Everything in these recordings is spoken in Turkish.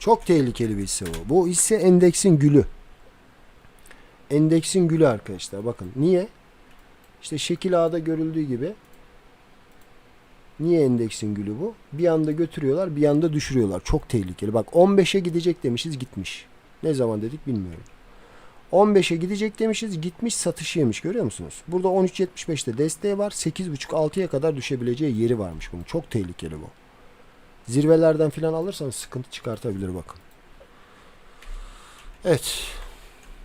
Çok tehlikeli bir hisse bu. Bu hisse endeksin gülü. Endeksin gülü arkadaşlar. Bakın niye? İşte şekil A'da görüldüğü gibi Niye endeksin gülü bu? Bir anda götürüyorlar, bir anda düşürüyorlar. Çok tehlikeli. Bak 15'e gidecek demişiz, gitmiş. Ne zaman dedik bilmiyorum. 15'e gidecek demişiz, gitmiş satışı yemiş görüyor musunuz? Burada 13.75'te desteği var. 8.5-6'ya kadar düşebileceği yeri varmış bunun. Çok tehlikeli bu. Zirvelerden filan alırsanız sıkıntı çıkartabilir bakın. Evet.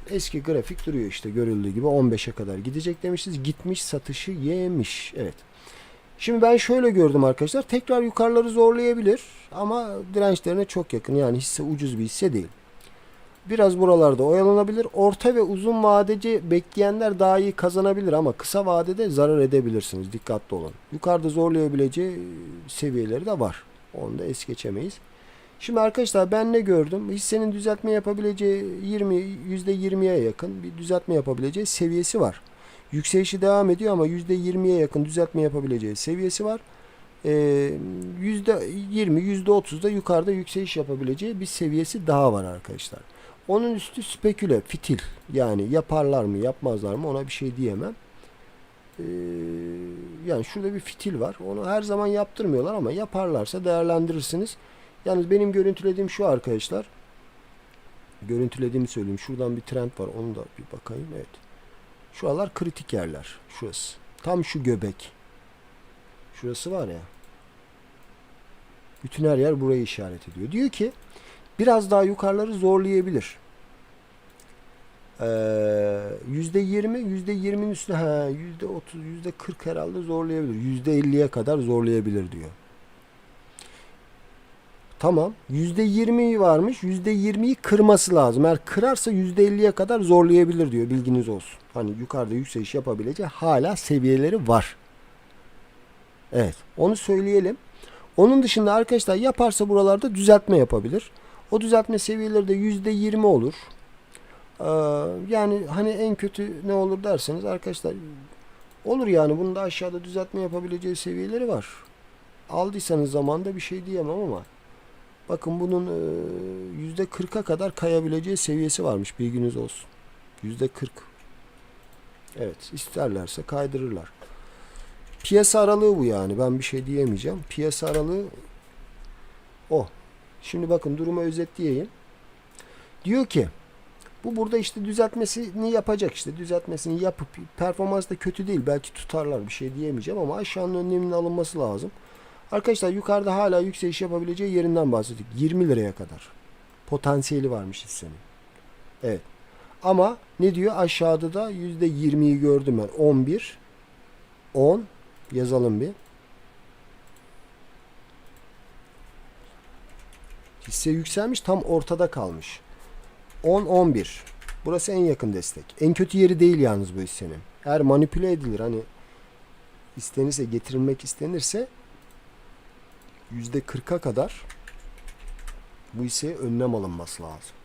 Eski grafik duruyor işte görüldüğü gibi 15'e kadar gidecek demişiz. Gitmiş satışı yemiş. Evet. Şimdi ben şöyle gördüm arkadaşlar. Tekrar yukarıları zorlayabilir ama dirençlerine çok yakın. Yani hisse ucuz bir hisse değil. Biraz buralarda oyalanabilir. Orta ve uzun vadeci bekleyenler daha iyi kazanabilir ama kısa vadede zarar edebilirsiniz. Dikkatli olun. Yukarıda zorlayabileceği seviyeleri de var. Onu da es geçemeyiz. Şimdi arkadaşlar ben ne gördüm? Hissenin düzeltme yapabileceği 20 %20'ye yakın bir düzeltme yapabileceği seviyesi var. Yükselişi devam ediyor ama %20'ye yakın düzeltme yapabileceği seviyesi var. Ee, %20, %30'da yukarıda yükseliş yapabileceği bir seviyesi daha var arkadaşlar. Onun üstü speküle, fitil. Yani yaparlar mı, yapmazlar mı ona bir şey diyemem. Ee, yani şurada bir fitil var. Onu her zaman yaptırmıyorlar ama yaparlarsa değerlendirirsiniz. Yalnız benim görüntülediğim şu arkadaşlar. Görüntülediğimi söyleyeyim. Şuradan bir trend var. Onu da bir bakayım. Evet. Şuralar kritik yerler. Şurası. Tam şu göbek. Şurası var ya. Bütün her yer burayı işaret ediyor. Diyor ki biraz daha yukarıları zorlayabilir. Ee, yüzde yirmi, yüzde yirminin üstüne ha, yüzde otuz, yüzde kırk herhalde zorlayabilir. Yüzde elliye kadar zorlayabilir diyor. Tamam. Yüzde yirmi varmış. Yüzde yirmiyi kırması lazım. Eğer kırarsa yüzde elliye kadar zorlayabilir diyor. Bilginiz olsun. Hani yukarıda yükseliş yapabileceği hala seviyeleri var. Evet. Onu söyleyelim. Onun dışında arkadaşlar yaparsa buralarda düzeltme yapabilir. O düzeltme seviyeleri de yüzde yirmi olur. Ee, yani hani en kötü ne olur derseniz arkadaşlar olur yani bunun da aşağıda düzeltme yapabileceği seviyeleri var. Aldıysanız zamanda bir şey diyemem ama bakın bunun e, yüzde kırka kadar kayabileceği seviyesi varmış bilginiz olsun. Yüzde kırk. Evet isterlerse kaydırırlar. Piyasa aralığı bu yani. Ben bir şey diyemeyeceğim. Piyasa aralığı o. Şimdi bakın durumu özetleyeyim. Diyor ki bu burada işte düzeltmesini yapacak işte. Düzeltmesini yapıp performans da kötü değil. Belki tutarlar bir şey diyemeyeceğim ama aşağının önleminin alınması lazım. Arkadaşlar yukarıda hala yükseliş yapabileceği yerinden bahsettik. 20 liraya kadar. Potansiyeli varmış hissenin. Evet. Ama ne diyor? Aşağıda da %20'yi gördüm ben. 11 10 yazalım bir. Hisse yükselmiş tam ortada kalmış. 10-11. Burası en yakın destek. En kötü yeri değil yalnız bu hissenin. Eğer manipüle edilir hani istenirse getirilmek istenirse %40'a kadar bu hisseye önlem alınması lazım.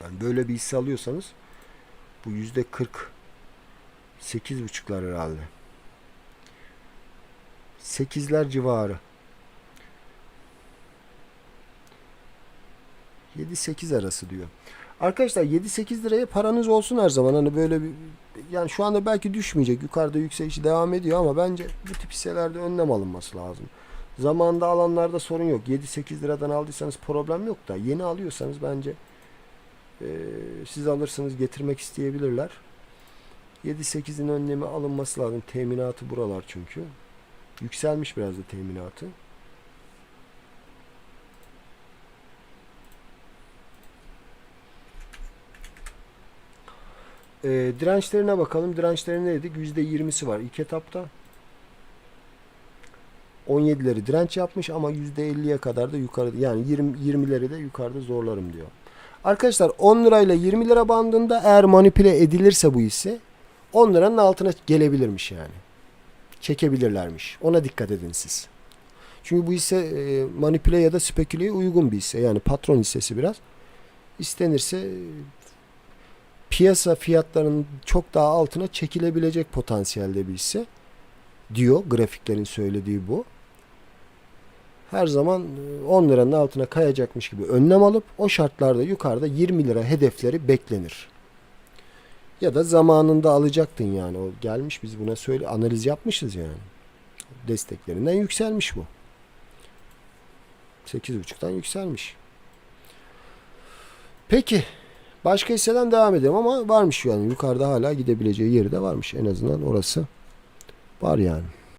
Yani böyle bir hisse alıyorsanız bu yüzde 40 sekiz buçuklar herhalde. Sekizler civarı. 7-8 arası diyor. Arkadaşlar 7-8 liraya paranız olsun her zaman. Hani böyle bir yani şu anda belki düşmeyecek. Yukarıda yükselişi devam ediyor ama bence bu tip hisselerde önlem alınması lazım. Zamanında alanlarda sorun yok. 7-8 liradan aldıysanız problem yok da yeni alıyorsanız bence e, siz alırsınız getirmek isteyebilirler. 7-8'in önlemi alınması lazım. Teminatı buralar çünkü. Yükselmiş biraz da teminatı. E, dirençlerine bakalım. Dirençleri ne dedik? %20'si var. İlk etapta 17'leri direnç yapmış ama %50'ye kadar da yukarı yani 20 20'leri de yukarıda zorlarım diyor. Arkadaşlar 10 lirayla 20 lira bandında eğer manipüle edilirse bu hisse 10 liranın altına gelebilirmiş yani. Çekebilirlermiş. Ona dikkat edin siz. Çünkü bu hisse e, manipüle ya da speküleye uygun bir hisse. Yani patron hissesi biraz. İstenirse piyasa fiyatlarının çok daha altına çekilebilecek potansiyelde bir hisse diyor. Grafiklerin söylediği bu. her zaman e, 10 liranın altına kayacakmış gibi önlem alıp o şartlarda yukarıda 20 lira hedefleri beklenir. Ya da zamanında alacaktın yani. O gelmiş biz buna söyle analiz yapmışız yani. Desteklerinden yükselmiş bu. 8.5'tan yükselmiş. Peki. Başka hisseden devam edelim ama varmış yani. Yukarıda hala gidebileceği yeri de varmış. En azından orası var yani.